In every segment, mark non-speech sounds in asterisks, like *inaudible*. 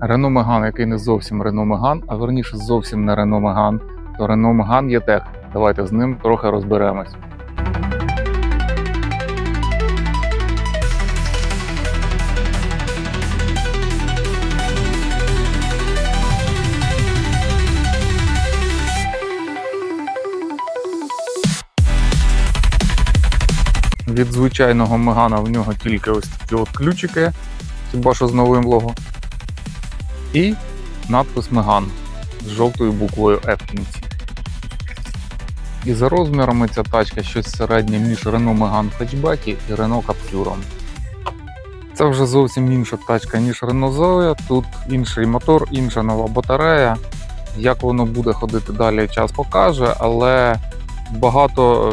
Renault Megane, який не зовсім Renault Megane, а верніше зовсім не Renault Megane, то Renault Megane є тех. Давайте з ним трохи розберемось. Від звичайного Мегана в нього тільки ось такі от ключики, хіба що з новим лого. І надпис Меган з жовтою буквою F кінці. І за розмірами ця тачка щось середнє між Renault Megane хетчбекі і Renault Captur. Це вже зовсім інша тачка, ніж Renault Zoe. Тут інший мотор, інша нова батарея. Як воно буде ходити далі, час покаже, але багато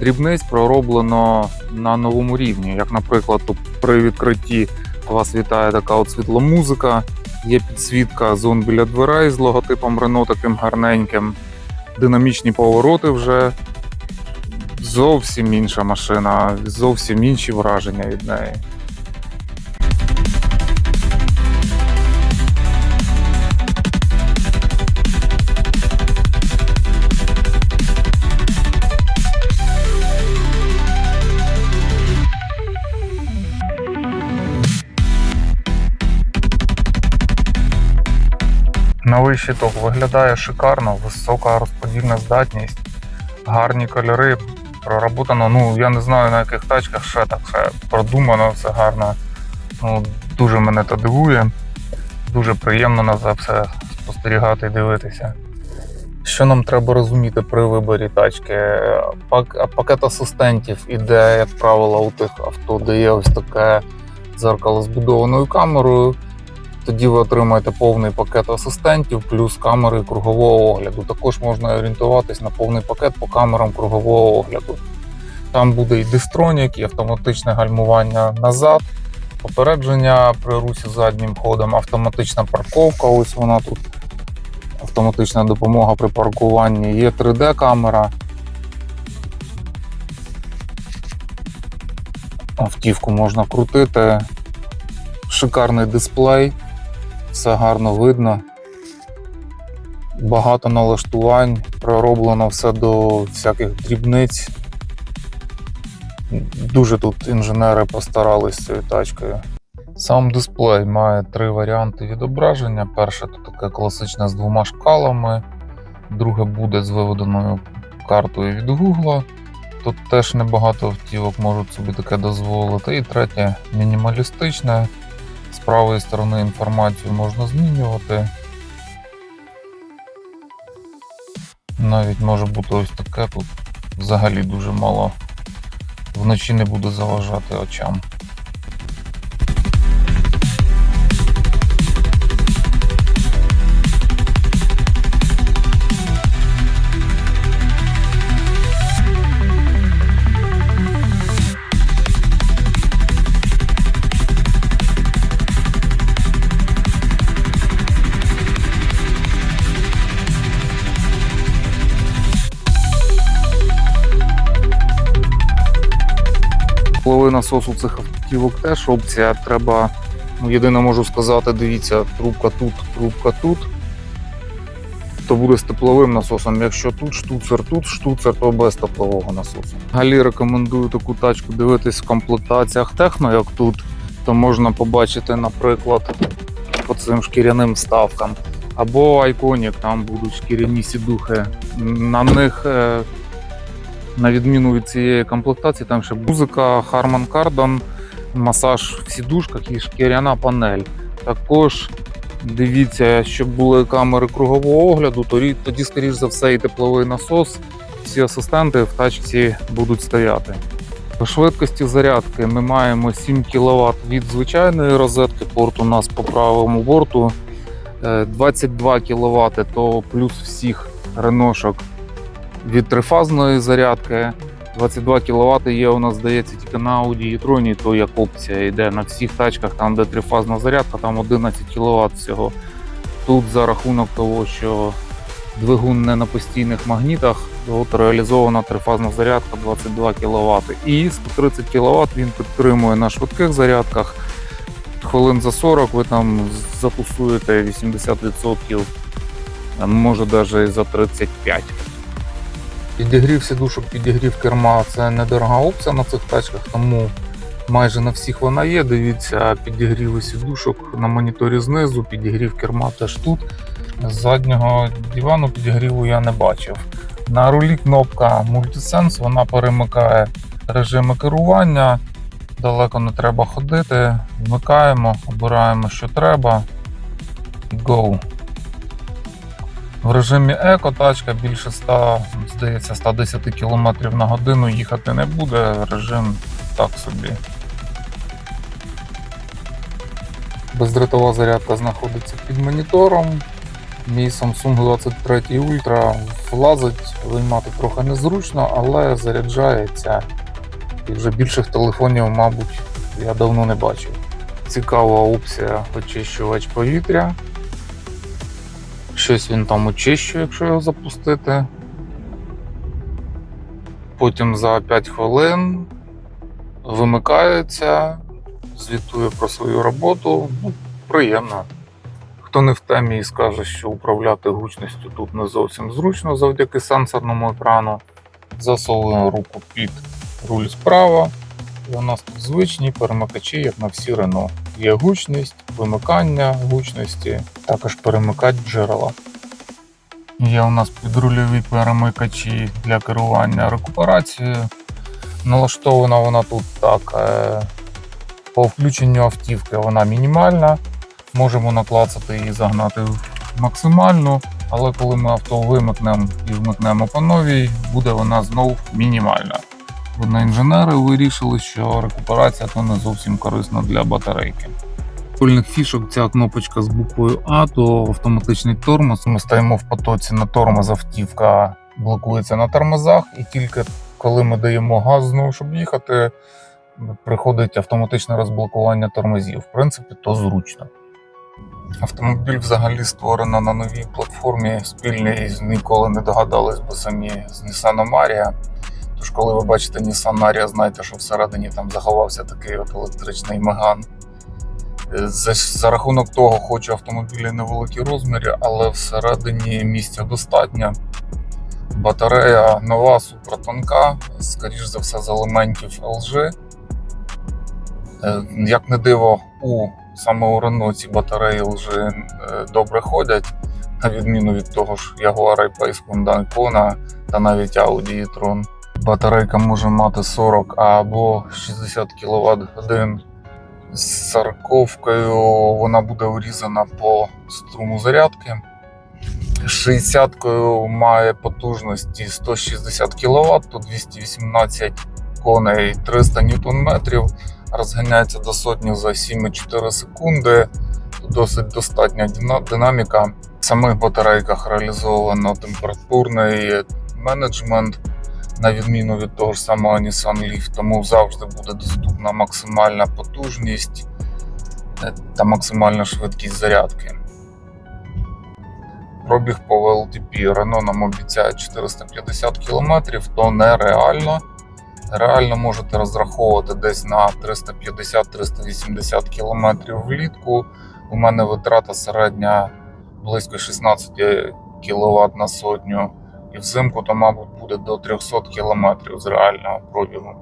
дрібниць пророблено на новому рівні. Як, наприклад, при відкритті вас вітає така от світломузика, є підсвітка зон біля дверей з логотипом Renault таким гарненьким, динамічні повороти вже. Зовсім інша машина, зовсім інші враження від неї. Новий щиток виглядає шикарно, висока розподільна здатність, гарні кольори, проработано. Ну я не знаю на яких тачках ще так все продумано, все гарно. Ну, дуже мене то дивує. Дуже приємно на це все спостерігати і дивитися. Що нам треба розуміти при виборі тачки? Пакет асистентів іде, як правило, у тих авто, де є ось таке дзеркало з будованою камерою. Тоді ви отримаєте повний пакет асистентів плюс камери кругового огляду. Також можна орієнтуватись на повний пакет по камерам кругового огляду. Там буде і дистронік, і автоматичне гальмування назад, попередження при русі заднім ходом, автоматична парковка. Ось вона тут. Автоматична допомога при паркуванні. Є 3D-камера. Автівку можна крутити. Шикарний дисплей все гарно видно. Багато налаштувань, пророблено все до всяких дрібниць. Дуже тут інженери постарались з цією тачкою. Сам дисплей має три варіанти відображення. Перше це таке класичне з двома шкалами, друге буде з виведеною картою від Google. Тут теж небагато автівок можуть собі таке дозволити. І третє мінімалістичне. Правої сторони інформацію можна змінювати. Навіть може бути ось таке тут взагалі дуже мало. Вночі не буде заважати очам. Насосу цих автівок теж опція. Треба, ну єдине можу сказати, дивіться, трубка тут, трубка тут. То буде з тепловим насосом. Якщо тут штуцер, тут штуцер, то без теплового насосу. Взагалі рекомендую таку тачку дивитись в комплектаціях техно, як тут, то можна побачити, наприклад, по цим шкіряним ставкам. Або Iconic, там будуть шкіряні сідухи. На них е, на відміну від цієї комплектації, там ще музика, Harman Kardon, масаж в сідушках і шкіряна панель. Також дивіться, щоб були камери кругового огляду, тоді, скоріш за все, і тепловий насос. Всі асистенти в тачці будуть стояти. По швидкості зарядки ми маємо 7 кВт від звичайної розетки, порт у нас по правому борту. Е, 22 кВт то плюс всіх реношок від трифазної зарядки. 22 кВт є у нас, здається, тільки на Audi e-tron, то як опція йде на всіх тачках, там де трифазна зарядка, там 11 кВт всього. Тут за рахунок того, що двигун не на постійних магнітах, от реалізована трифазна зарядка 22 кВт. І 130 кВт він підтримує на швидких зарядках. хвилин за 40 ви там затусуєте 80%, може навіть за 35. Підігрів сідушок, підігрів керма це недорога опція на цих тачках, тому майже на всіх вона є. Дивіться, підігріви сідушок на моніторі знизу, підігрів керма теж тут. З заднього дивану підігріву я не бачив. На рулі кнопка Multisense, вона перемикає режими керування. Далеко не треба ходити. Вмикаємо, обираємо, що треба. Go. В режимі еко тачка більше 100, здається, 110 км на годину їхати не буде. Режим так собі. Бездротова зарядка знаходиться під монітором. Мій Samsung 23 Ultra влазить, виймати трохи незручно, але заряджається. І вже більших телефонів, мабуть, я давно не бачив. Цікава опція очищувач повітря. Щось він там очищує, якщо його запустити. Потім за 5 хвилин вимикається, звітує про свою роботу. Ну, приємно. Хто не в темі і скаже, що управляти гучністю тут не зовсім зручно завдяки сенсорному екрану. Засовуємо руку під руль справа. І у нас тут звичні перемикачі, як на всі Рено. Є гучність, вимикання гучності, також перемикач джерела. Є у нас підрульові перемикачі для керування рекуперацією. Налаштована вона тут так. е, По включенню автівки вона мінімальна. Можемо наклацати і загнати в максимальну, але коли ми авто вимикнемо і вмикнемо по новій, буде вона знов мінімальна. Видно, інженери вирішили, що рекуперація то не зовсім корисна для батарейки. Прикольних фішок ця кнопочка з буквою А, то автоматичний тормоз. Ми стоїмо в потоці на тормоз, автівка блокується на тормозах, і тільки коли ми даємо газ знову, щоб їхати, приходить автоматичне розблокування тормозів. В принципі, то зручно. Автомобіль взагалі створено на новій платформі спільній, ніколи не догадались би самі з Nissan Maria. Тож, коли ви бачите Nissan Maria, знайте, що всередині там заховався такий от електричний меган. Е, За, за рахунок того, хоч автомобілі невеликі розмірі, але всередині місця достатньо. Батарея нова, супертонка, скоріш за все, з елементів LG. Е, Як не диво, у саме у Renault ці батареї LG е, добре ходять, на відміну від того ж Jaguar I-Pace, Hyundai Kona та навіть Audi e-tron. Батарейка може мати 40 або 60 кВт годин. З сарковкою вона буде урізана по струму зарядки. 60-кою має потужності 160 кВт, то 218 коней 300 Нм, розганяється до сотні за 7,4 секунди. Досить достатня динаміка. В самих батарейках реалізовано температурний менеджмент, на відміну від того ж самого Nissan Leaf, тому завжди буде доступна максимальна потужність е, та максимальна швидкість зарядки. Пробіг по LTP Renault нам обіцяє 450 км, то нереально. Реально можете розраховувати десь на 350-380 км влітку. У мене витрата середня близько 16 кВт на сотню. І взимку то, мабуть, буде до 300 км з реального пробігу.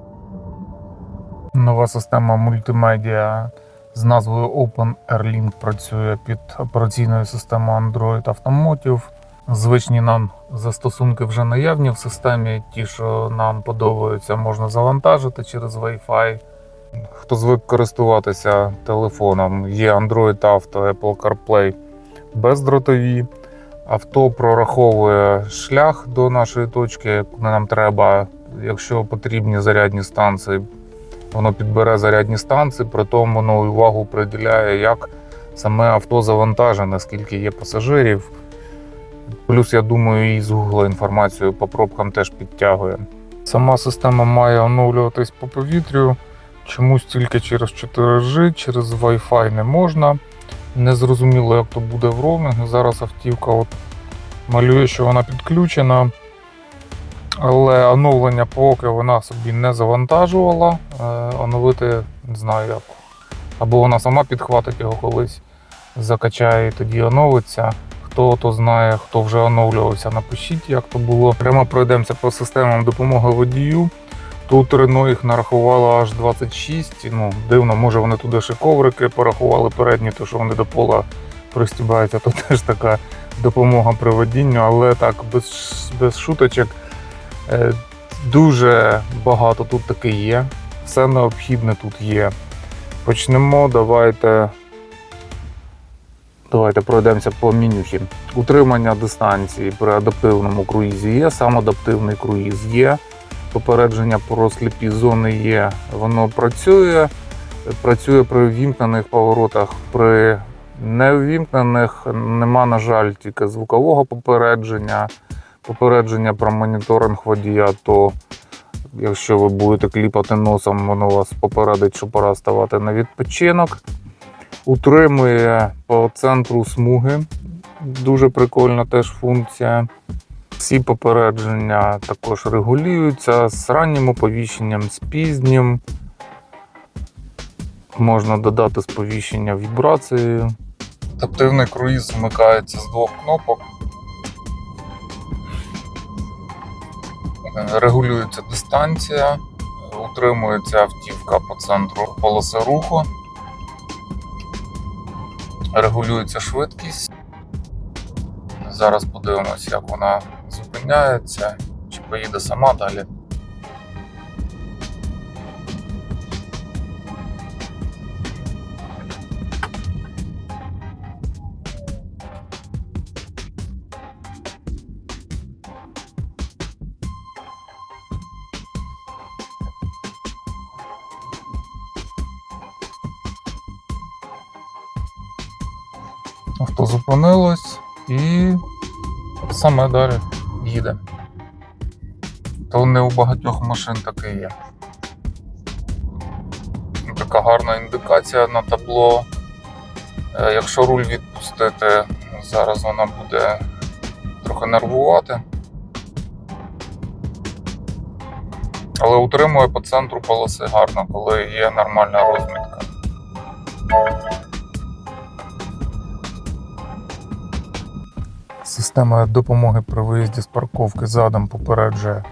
Нова система мультимедіа з назвою Open Airlink працює під операційною системою Android Automotive. Звичні нам застосунки вже наявні в системі. Ті, що нам подобаються, можна завантажити через Wi-Fi. Хто звик користуватися телефоном, є Android Auto, Apple CarPlay бездротові. Авто прораховує шлях до нашої точки, куди нам треба. Якщо потрібні зарядні станції, воно підбере зарядні станції, при тому воно увагу приділяє, як саме авто завантажене, скільки є пасажирів. Плюс, я думаю, і з Google інформацію по пробкам теж підтягує. Сама система має оновлюватись по повітрю. Чомусь тільки через 4G, через Wi-Fi не можна. Не зрозуміло, як то буде в роумінгу. Зараз автівка от малює, що вона підключена. Але оновлення поки вона собі не завантажувала. Е, оновити не знаю як. Або вона сама підхватить його колись, закачає і тоді оновиться. Хто то знає, хто вже оновлювався, напишіть, як то було. Прямо пройдемося по системам допомоги водію. Тут Рено їх нарахувало аж 26. Ну, дивно, може вони туди ще коврики порахували передні, то що вони до пола пристібаються, то *laughs* теж така допомога при водінню, але так, без, без шуточок. Е, Дуже багато тут таки є. Все необхідне тут є. Почнемо. Давайте. Давайте пройдемося по менюхі. Утримання дистанції при адаптивному круїзі є, сам адаптивний круїз є. Попередження про сліпі зони є, воно працює. Працює при ввімкнених поворотах. При неввімкнених нема, на жаль, тільки звукового попередження. Попередження про моніторинг водія, то якщо ви будете кліпати носом, воно вас попередить, що пора ставати на відпочинок. Утримує по центру смуги. Дуже прикольна теж функція. Всі попередження також регулюються з раннім оповіщенням, з пізнім. Можна додати сповіщення вібрацією. Адаптивний круїз вмикається з двох кнопок. Е, Регулюється дистанція, утримується автівка по центру полоси руху, регулюється швидкість. Зараз подивимось, як вона зупиняється, чи поїде сама далі. Авто зупинилось і саме далі їде. То не у багатьох машин таке є. Така гарна індикація на табло. Е, Якщо руль відпустити, зараз вона буде трохи нервувати. Але утримує по центру полоси гарно, коли є нормальна розмітка. Система допомоги при виїзді з парковки задом попереджує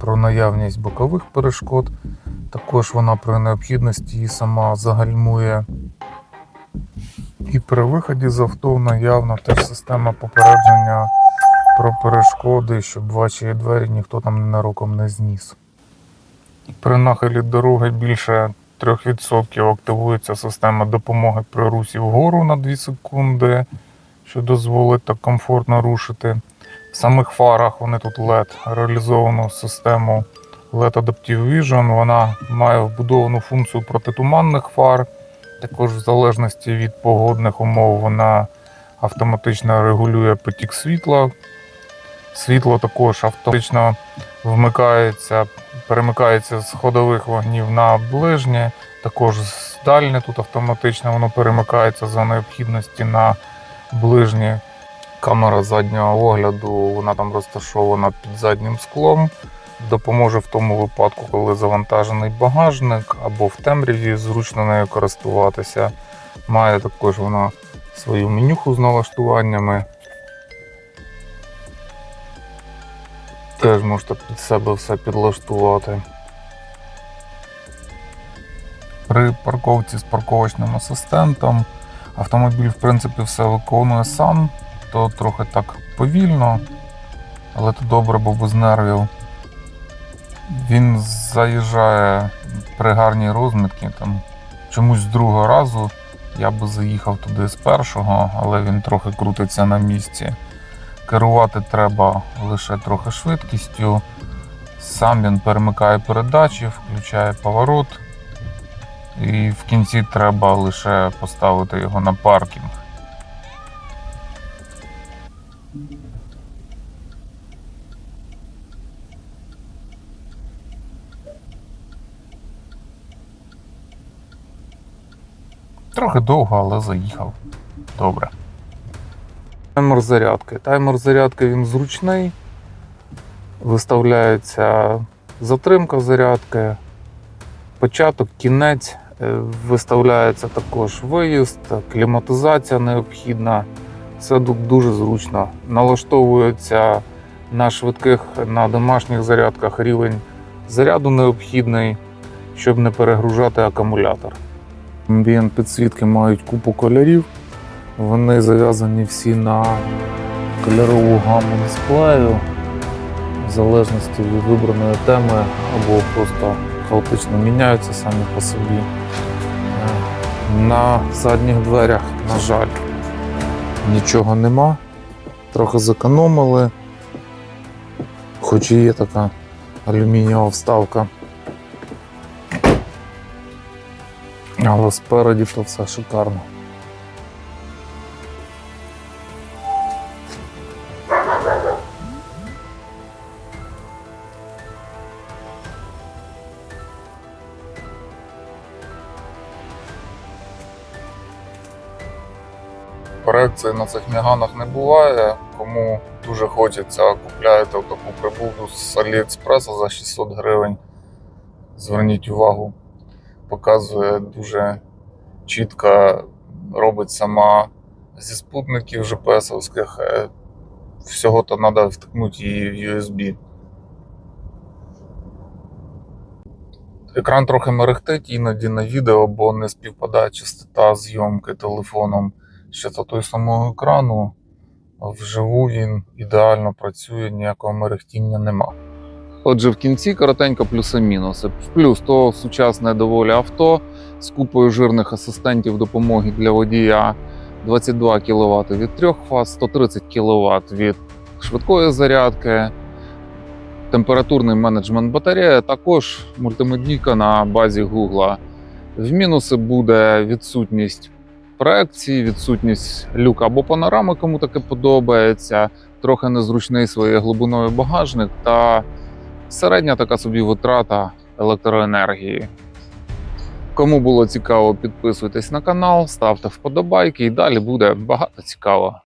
про наявність бокових перешкод. Також вона при необхідності її сама загальмує. І при виході з авто наявна теж система попередження про перешкоди, щоб ваші двері ніхто там ненароком не зніс. При нахилі дороги більше 3% активується система допомоги при русі вгору на 2 секунди що дозволить так комфортно рушити. В самих фарах вони тут LED реалізовану систему LED Adaptive Vision. Вона має вбудовану функцію протитуманних фар. Також, в залежності від погодних умов, вона автоматично регулює потік світла. Світло також автоматично вмикається, перемикається з ходових вогнів на ближнє. Також з дальнє тут автоматично воно перемикається за необхідності на ближні. Камера заднього огляду, вона там розташована під заднім склом. Допоможе в тому випадку, коли завантажений багажник або в темряві зручно нею користуватися. Має також вона свою менюху з налаштуваннями. Теж можете під себе все підлаштувати. При парковці з парковочним асистентом Автомобіль, в принципі, все виконує сам, то трохи так повільно, але то добре, бо без нервів. Він заїжджає при гарній розмітці. Там чомусь з другого разу я би заїхав туди з першого, але він трохи крутиться на місці. Керувати треба лише трохи швидкістю. Сам він перемикає передачі, включає поворот. І в кінці треба лише поставити його на паркінг. Трохи довго, але заїхав. Добре. Таймер зарядки. Таймер зарядки він зручний. Виставляється затримка зарядки, початок, кінець Виставляється також виїзд, кліматизація необхідна. Все дуже зручно. Налаштовується на швидких, на домашніх зарядках рівень заряду необхідний, щоб не перегружати акумулятор. Ambient підсвітки мають купу кольорів. Вони зав'язані всі на кольорову гаму дисплею, в залежності від вибраної теми або просто хаотично міняються самі по собі. На задніх дверях, на жаль, нічого нема. Трохи зекономили, хоч і є така алюмінієва вставка. Але спереді то все шикарно. Корекції на цих міганах не буває. Кому дуже хочеться, купляєте таку прибуду з Аліекспреса за 600 гривень. Зверніть увагу, показує дуже чітко, робить сама зі спутників GPS-овських. Е, Всього то треба втикнути її в USB. Екран трохи мерехтить іноді на відео, бо не співпадає частота зйомки телефоном з частотою самого екрану. Вживу він ідеально працює, ніякого мерехтіння нема. Отже, в кінці коротенько плюси-мінуси. Плюс то сучасне доволі авто з купою жирних асистентів допомоги для водія 22 кВт від трьох фаз, 130 кВт від швидкої зарядки, температурний менеджмент батареї, також мультимедійка на базі Google. В мінуси буде відсутність проекції, відсутність люка або панорами, кому таке подобається, трохи незручний своєю глибиною багажник та середня така собі витрата електроенергії. Кому було цікаво, підписуйтесь на канал, ставте вподобайки і далі буде багато цікавого.